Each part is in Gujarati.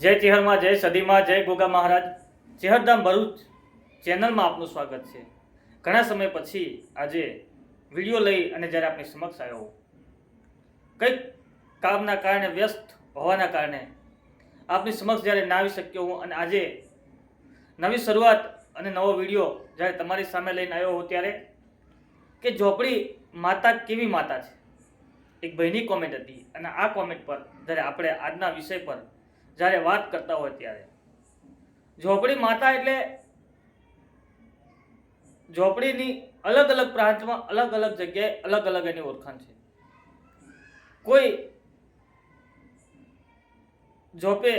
જય ચેહરમાં જય સદીમાં, જય ગોગા મહારાજ. ચેહરધામ ભરૂચ ચેનલમાં આપનું સ્વાગત છે. ઘણા સમય પછી આજે વીડિયો લઈ અને જ્યારે આપની સમક્ષ આવ્યો કંઈક કામના કારણે, વ્યસ્ત હોવાના કારણે આપની સમક્ષ જ્યારે ના આવી શક્યો હું અને આજે નવી શરૂઆત અને નવો વીડિયો જ્યારે તમારી સામે લઈને આવ્યો હોઉં ત્યારે, કે ઝોપડી માતા કેવી માતા છે? એક ભાઈની કોમેન્ટ હતી અને આ કોમેન્ટ પર જ્યારે આપણે આજના વિષય પર જ્યારે વાત કરતા હોય ત્યારે. ઝોપડી માતા એટલે ઝોપડીની અલગ અલગ પ્રાંતમાં અલગ અલગ જગ્યાએ અલગ અલગ એની ઓળખાણ છે. કોઈ ઝોપે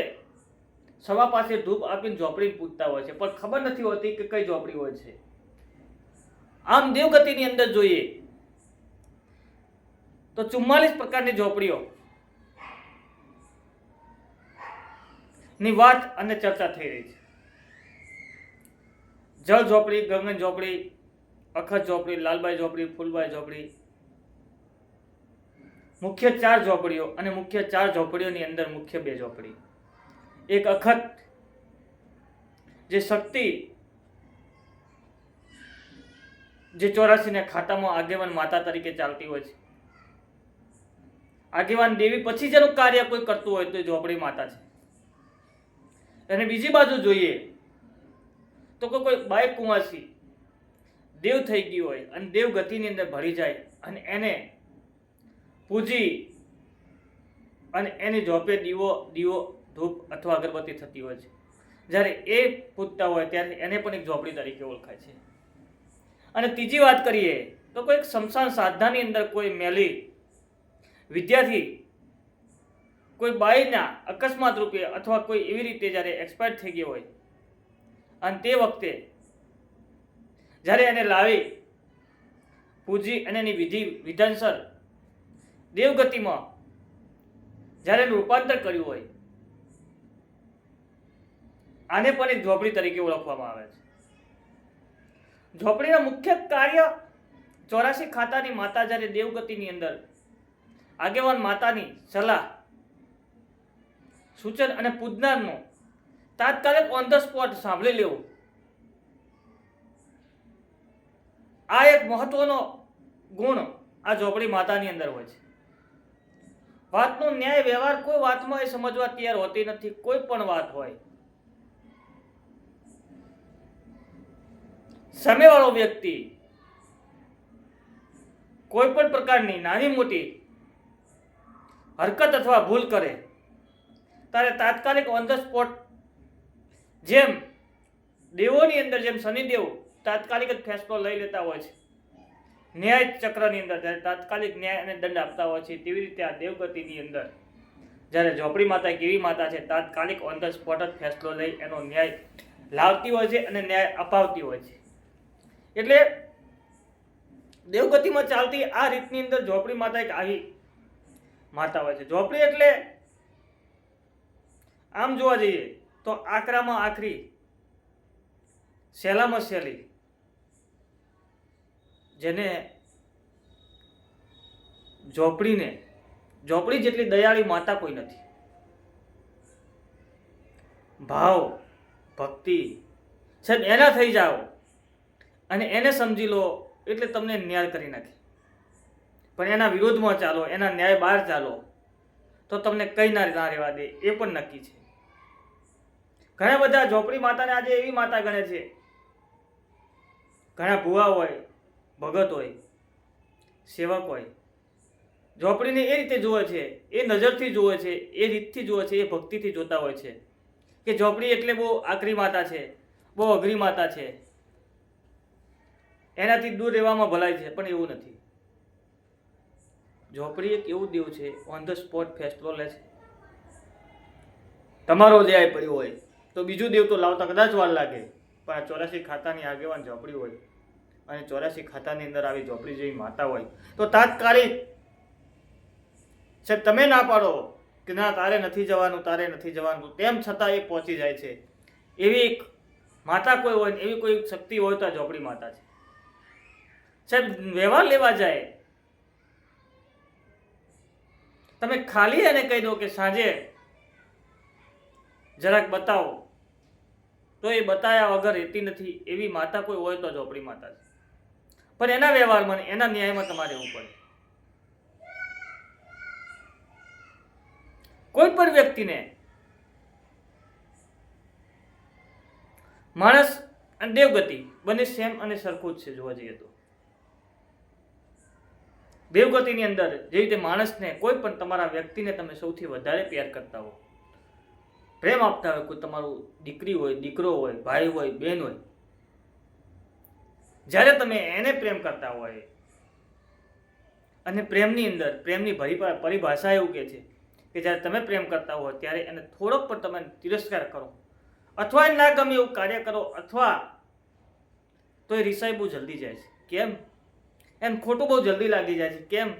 સવા પાસે ધૂપ આપીને ઝોપડી પૂજતા હોય છે, પણ ખબર નથી હોતી કે કઈ ઝોપડી હોય છે. આમ દેવગતિની અંદર જોઈએ તો ચુમ્માલીસ પ્રકારની ઝોપડીઓ ની વાત અને ચર્ચા થઈ રહી છે. જળ ઝોપડી, ગગન ઝોપડી, અખત ઝોપડી, લાલબાઈ ઝોપડી, ફૂલબાઈ ઝોપડી, મુખ્ય ચાર ઝોપડીઓ અને મુખ્ય ચાર ઝોપડીઓની અંદર મુખ્ય બે ઝોપડી. એક અખત, જે શક્તિ, જે ચોરાસીને ખાતામાં આગેવાન માતા તરીકે ચાલતી હોય છે. આગેવાન દેવી પછી જેનું કાર્ય કોઈ કરતું હોય તો ઝોપડી માતા છે. અને બીજી બાજુ જોઈએ તો કોઈ કોઈ બાય કુંવાસી દેવ થઈ ગઈ હોય અને દેવ ગતિની અંદર ભળી જાય અને એને પૂજી અને એની ઝોપે દીવો દીવો, ધૂપ અથવા અગરબત્તી થતી હોય છે. જ્યારે એ પૂજતા હોય ત્યારે એને પણ એક ઝોપડી તરીકે ઓળખાય છે. અને ત્રીજી વાત કરીએ તો કોઈક સ્મશાન સાધનાની અંદર કોઈ મેલી વિદ્યાર્થી કોઈ બાઈના અકસ્માત રૂપે અથવા કોઈ એવી રીતે જ્યારે એક્સપાયર થઈ ગયો હોય, અને તે વખતે જ્યારે એને લાવી પૂજી અને એની વિધિ વિધાનસર દેવગતિમાં જ્યારે એનું રૂપાંતર કર્યું હોય, આને પણ એક ઝોપડી તરીકે ઓળખવામાં આવે છે. ઝોપડીના મુખ્ય કાર્ય ચોરાસી ખાતાની માતા જ્યારે દેવગતિની અંદર આગેવાન માતાની સલાહ સૂચન અને પૂજનારનો તાત્કાલિક ઓન ધ સ્પોટ સાંભળી લેવું. આ એક મહત્વનો ગુણ આ ઝોપડી માતાની અંદર હોય છે. વાતનો ન્યાય વ્યવહાર કોઈ વાતમાં એ સમજવા તૈયાર હોતી નથી, કોઈ પણ વાત હોય. સામેવાળો વ્યક્તિ કોઈ પણ પ્રકારની નાની મોટી હરકત અથવા ભૂલ કરે ત્યારે તાત્કાલિક ઓન ધ સ્પોટ જેમ દેવોની અંદર જેમ શનિદેવ તાત્કાલિક જ ફેસલો લઈ લેતા હોય છે. ન્યાય ચક્રની અંદર જ્યારે તાત્કાલિક ન્યાય અને દંડ આપતા હોય છે તેવી રીતે આ દેવગતિની અંદર જ્યારે ઝોપડી માતા એક એવી માતા છે તાત્કાલિક ઓન ધ સ્પોટ જ ફેસલો લઈ એનો ન્યાય લાવતી હોય છે અને ન્યાય અપાવતી હોય છે. એટલે દેવગતિમાં ચાલતી આ રીતની અંદર ઝોપડી માતા એક આવી માતા હોય છે. ઝોપડી એટલે આમ જોવા જઈએ તો આકરામાં આખરી સહેલામાં સહેલી જેને ઝોપડીને, ઝોપડી જેટલી દયાળી માતા કોઈ નથી. ભાવ, ભક્તિ, સાહેબ, એના થઈ જાઓ અને એને સમજી લો એટલે તમને ન્યાય કરી નાખે. પણ એના વિરોધમાં ચાલો, એના ન્યાય બહાર ચાલો, તો તમને કઈ ના રહેવા દે, એ પણ નક્કી છે. ઘણા બધા ઝોપડી માતાને આજે એવી માતા ગણે છે. ઘણા ભુવા હોય, ભગત હોય, સેવક હોય. ઝોપડીને એ રીતે જુએ છે, એ નજરથી જુએ છે, એ રીતથી જુએ છે, એ ભક્તિથી જોતા હોય છે. કે ઝોપડી એટલે બહુ આકરી માતા છે, બહુ અઘરી માતા છે. એનાથી દૂર રહેવામાં ભલાઈ છે, પણ એવું નથી. ઝોપડી એક એવું દેવ છે ઓન ધ સ્પોટ ફેસ્ટિવલ છે. તમારો આય પડ્યો હોય તો બીજું દેવ તો લાવતા કદાચ વાર લાગે. પણ આ ચોરાસી ખાતાની આગેવાન ઝોપડી હોય અને ચોરાસી ખાતાની અંદર આવી ઝોપડી જેવી માતા હોય, તો તાત્કાલિક સાહેબ તમે ના પાડો કે ના, તારે નથી જવાનું, તારે નથી જવાનું, તેમ છતાં એ પહોંચી જાય છે. એવી એક માતા કોઈ હોય એવી કોઈ શક્તિ હોય તો આ ઝોપડી માતા છે. સાહેબ, વ્યવહાર લેવા જાય. તમે ખાલી એને કહી દો કે સાંજે જરાક બતાવો. તો એ બતાવ્યા વગર રહેતી નથી. એવી માતા કોઈ હોય તો ઝોપડી માતા છે. પણ એના વ્યવહારમાં એના ન્યાયમાં તમારે એવું પડે. કોઈ પણ વ્યક્તિને માણસ અને દેવગતિ બંને સેમ અને સરખું જ છે જોવા જઈએ તો. દેવગતિની અંદર જે રીતે માણસને કોઈ પણ તમારા વ્યક્તિને તમે સૌથી વધારે પ્યાર કરતા હો. પ્રેમ આપતા હોય, કોઈ તમારું દીકરી હોય, દીકરો હોય, ભાઈ હોય બહેન હોય. જ્યારે તમે એને પ્રેમ કરતા હોય, અને પ્રેમની અંદર, પ્રેમની પરિભાષા એવું કહે છે કે જ્યારે તમે પ્રેમ કરતા હો, ત્યારે એને થોડોક પણ તમે તિરસ્કાર કરો. અથવા એને ના ગમે એવું કાર્ય કરો, અથવા તો એ રિસાઈ બહુ જલ્દી જાય છે. કેમ? એમ ખોટું બહુ જલ્દી લાગી જાય છે. કેમ?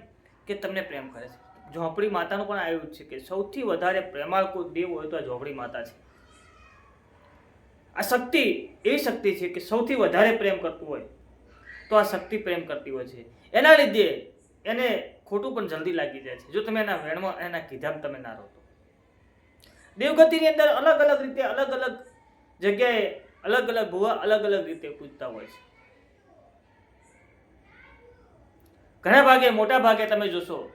કે તમને પ્રેમ કરે છે. ઝોપડી માતાનું પણ આવ્યું છે કે સૌથી વધારે પ્રેમાળ કોઈ દેવ હોય તો આ ઝોપડી માતા છે. આ શક્તિ એવી શક્તિ છે કે સૌથી વધારે પ્રેમ કરતું હોય તો આ શક્તિ પ્રેમ કરતી હોય છે. એના લીધે એને ખોટું પણ જલ્દી લાગી જાય છે. જો તમે એના વેણમાં એના કીધામાં તમે ના રહો તો. દેવગતિની અંદર અલગ અલગ રીતે અલગ અલગ જગ્યાએ અલગ અલગ ભુવા અલગ અલગ રીતે પૂજતા હોય છે. ઘણા ભાગે, મોટા ભાગે તમે જોશો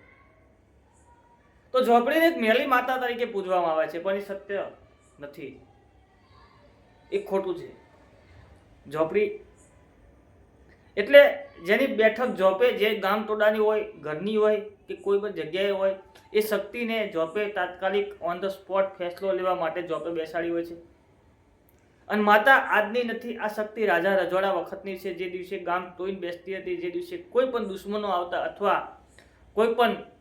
તો ઝોપડીને એક મેલી માતા તરીકે પૂજવામાં આવે છે, પણ એ સત્ય નથી. એ ખોટું છે. ઝોપડી એટલે જેની બેઠક ઝોપે, જે ગામ ટોડાની હોય, ઘરની હોય કે કોઈ પણ જગ્યાએ હોય, એ શક્તિને ઝોપે તાત્કાલિક ઓન ધ સ્પોટ ફેસલો લેવા માટે ઝોપે બેસાડી હોય છે. અને માતા આજની નથી, આ શક્તિ રાજા રજવાડા વખતની છે. જે દિવસે ગામ તોઈને બેસતી હતી, જે દિવસે કોઈ પણ દુશ્મનો આવતા અથવા કોઈ પણ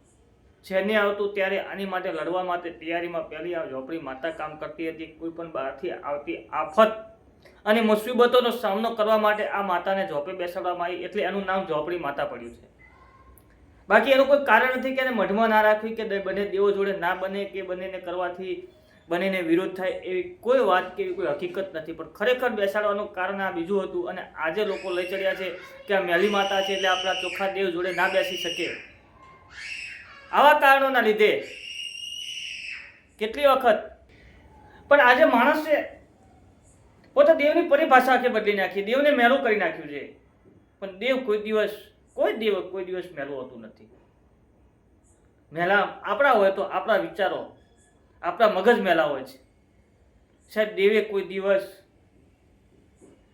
સૈન્ય આવતું ત્યારે આની માટે લડવા માટે તૈયારીમાં પહેલી આ ઝોપડી માતા કામ કરતી હતી, કોઈ પણ બહારથી આવતી આફત અને મુસીબતોનો સામનો કરવા માટે આ માતાને ઝોપે બેસાડવામાં આવી, એટલે એનું નામ ઝોપડી માતા પડ્યું છે. બાકી એનું કોઈ કારણ નથી કે એને મઢમાં ના રાખવી, કે બંને દેવો જોડે ના બને, કે બંનેને કરવાથી બંનેને વિરોધ થાય, એવી કોઈ વાત, કે એવી કોઈ હકીકત નથી. પણ ખરેખર બેસાડવાનું કારણ આ બીજું હતું અને આજે લોકો લઈ ચડ્યા છે કે આ મેલી માતા છે, એટલે આપણા ચોખ્ખા દેવ જોડે ના બેસી શકે. આવા કારણોના લીધે. કેટલી વખત? પણ આજે માણસે પોતે દેવની પરિભાષા આખી બદલી નાખી, દેવને મેલું કરી નાખ્યું છે. પણ દેવ કોઈ દિવસ, કોઈ દેવ કોઈ દિવસ મેલું હોતું નથી. મેલા આપણા હોય તો આપણા વિચારો, આપણા મગજ મેલા હોય છે. સાહેબ, દેવે કોઈ દિવસ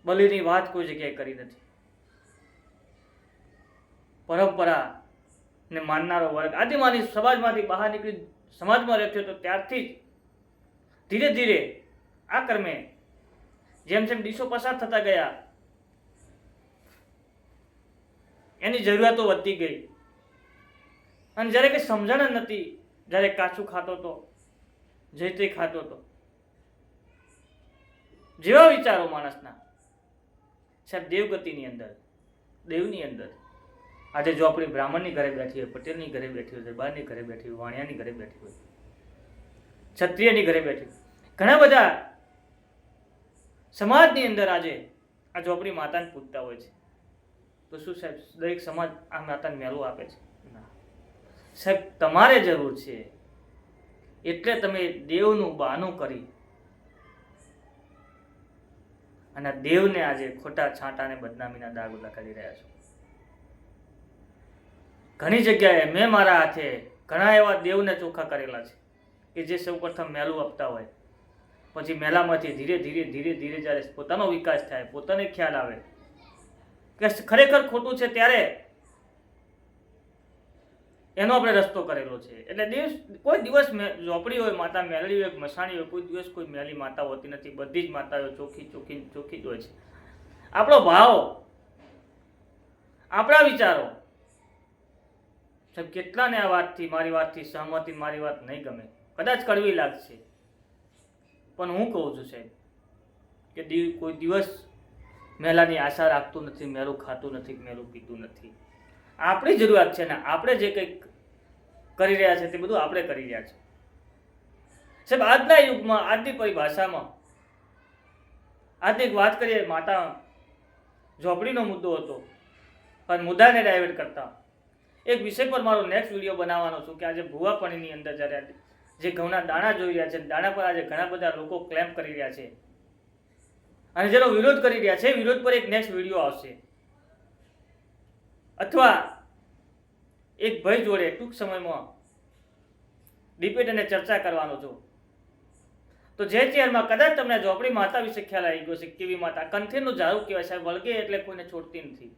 બલિની વાત કોઈ જગ્યાએ કરી નથી. પરંપરા ને માનનારો વર્ગ. આદિમાની સમાજમાંથી બહાર નીકળી સમાજમાં રહેતો હતો, ત્યારથી જ ધીરે ધીરે આ કર્મે જેમ જેમ દિવસો પસાર થતા ગયા, એની જરૂરિયાતો વધતી ગઈ. અને જ્યારે કંઈ સમજણ જ નથી જ્યારે કાચું ખાતો હતો, જે તે ખાતો હતો. જેવા વિચારો માણસના, સાહેબ દેવગતિની અંદર, દેવની અંદર. આજે જો આપણી બ્રાહ્મણની ઘરે બેઠી હોય, પટેલની ઘરે બેઠી હોય, દરબારની ઘરે બેઠી હોય, વાણિયાની ઘરે બેઠી હોય, ક્ષત્રિયની ઘરે બેઠી ઘણા બધા સમાજની અંદર આજે આ ઝોપડી માતાને પૂજતા હોય છે. તો શું સાહેબ, દરેક સમાજ આ માતાને મેળવું આપે છે? સાહેબ, તમારે જરૂર છે. એટલે તમે દેવનું બહાનું કરી અને દેવને આજે ખોટા છાંટાને બદનામીના દાગ લગાડી રહ્યા છો. ઘણી જગ્યાએ મેં મારા હાથે ઘણા એવા દેવને ચોખ્ખા કરેલા છે કે જે સૌ પ્રથમ મેલું આપતા હોય. પછી મેલામાંથી ધીરે ધીરે ધીરે ધીરે જ્યારે પોતાનો વિકાસ થાય, પોતાને ખ્યાલ આવે કે ખરેખર ખોટું છે ત્યારે એનો આપણે રસ્તો કરેલો છે. એટલે દિવસ, કોઈ દિવસ ઝોપડી હોય, માતા મેલડી હોય, મસાણી હોય, કોઈ દિવસ કોઈ મેલી માતા હોતી નથી. બધી જ માતાઓ ચોખ્ખી ચોખ્ખી ચોખ્ખી જ હોય છે. આપણો ભાવ, આપણા વિચારો સાહેબ, કેટલાને આ વાતથી, મારી વાતથી સહમતી, મારી વાત નહીં ગમે? કદાચ કડવી લાગશે. પણ હું કહું છું સાહેબ, કે દિવ કોઈ દિવસ મેલાની આશા રાખતું નથી મેરું ખાતું નથી મેરું પીતું નથી. આપણી જરૂરિયાત છે ને, આપણે જે કંઈક કરી રહ્યા છે તે બધું આપણે કરી રહ્યા છે. સાહેબ, આજના યુગમાં, આજની પરિભાષામાં, આજની એક વાત કરીએ, માતા ઝોપડીનો મુદ્દો હતો. પણ મુદ્દાને ડાયવર્ટ કરતા એક વિષય પર મારો નેક્સ્ટ વીડિયો બનાવવાનો છું કે આજે ભુવાપણીની અંદર જ્યારે જે ઘઉંના દાણા જોઈ રહ્યા છે દાણા પર આજે ઘણા બધા લોકો ક્લેમ કરી રહ્યા છે. અને જેનો વિરોધ કરી રહ્યા છે વિરોધ પર એક નેક્સ્ટ વીડિયો આવશે. અથવા એક ભાઈ જોડે ટૂંક સમયમાં ડિબેટ અને ચર્ચા કરવાનો છું. તો જે ચેરમાં કદાચ તમને ઝોપડી માતા વિશે ખ્યાલ આવી ગયો છે કેવી માતા? કંથીરનું ઝાડુ કહેવાય સાહેબ, વળગે એટલે કોઈને છોડતી નથી.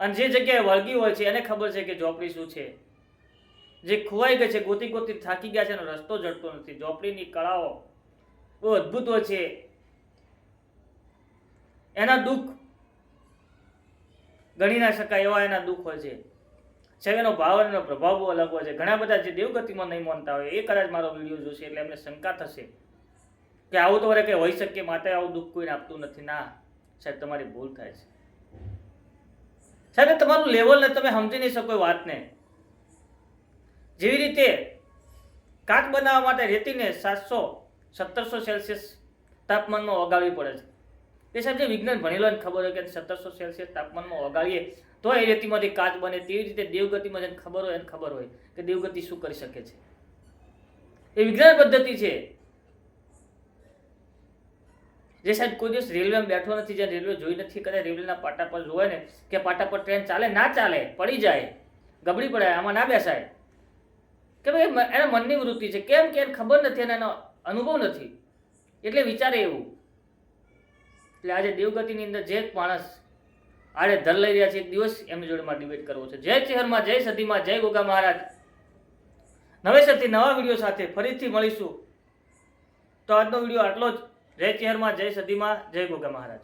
અને જે જગ્યાએ વળગી હોય છે, એને ખબર છે કે ઝોપડી શું છે. જે ખોવાઈ ગઈ છે, ગોતી ગોતી થાકી ગયા છે એનો રસ્તો જડતો નથી. ઝોપડીની કળાઓ બહુ અદ્ભુત હોય છે. એના દુઃખ ગણી ના શકાય એવા એના દુઃખ હોય છે. એનો ભાવ અને પ્રભાવ અલગ હોય છે. ઘણા બધા જે દેવગતિમાં નહીં માનતા હોય, એ કદાચ મારો વીડિયો જોશે એટલે એમને શંકા થશે કે આવું તો વરે કે હોઈ શકે માતા આવું દુઃખ કોઈને આપતું નથી. ના, સાહેબ, તમારી ભૂલ થાય છે. સાહેબ, એ તમારું લેવલ ને તમે સમજી નહીં શકો વાતને. જેવી રીતે કાચ બનાવવા માટે રેતીને સાતસો સત્તરસો સેલ્સિયસ તાપમાનમાં ઓગાળવી પડે છે. એ સાહેબ, જે વિજ્ઞાન ભણેલો એને ખબર હોય કે સત્તરસો સેલ્સિયસ તાપમાનમાં ઓગાળીએ, તો એ રેતીમાંથી કાચ બને, તેવી રીતે દેવગતિમાં જેને ખબર હોય એને ખબર હોય કે દેવગતિ શું કરી શકે છે. એ વિજ્ઞાન પદ્ધતિ છે. જે સાહેબ કોઈ દિવસ રેલવેમાં બેઠો નથી, જ્યાં રેલવે જોઈ નથી, કદાચ રેલવેના પાટા પર જોવે ને કે પાટા પર ટ્રેન ચાલે, ના ચાલે, પડી જાય, ગબડી પડે આમાં ના બેસાય. કે ભાઈ એના મનની વૃત્તિ છે. કેમ કે એને ખબર નથી અને એનો અનુભવ નથી. એટલે વિચારે એવું. એટલે આજે દેવગતિની અંદર જે માણસ આડે ધર લઈ રહ્યા છે, એક દિવસ એમની જોડેમાં ડિબેટ કરવો છે. જય ચહેરમાં, જય સદીમાં જય ગોગા મહારાજ. નવેસરથી નવા વીડિયો સાથે ફરીથી મળીશું. તો આજનો વીડિયો આટલો જ. જય ચેહરમાં જય સદીમાં જય ગોગા મહારાજ.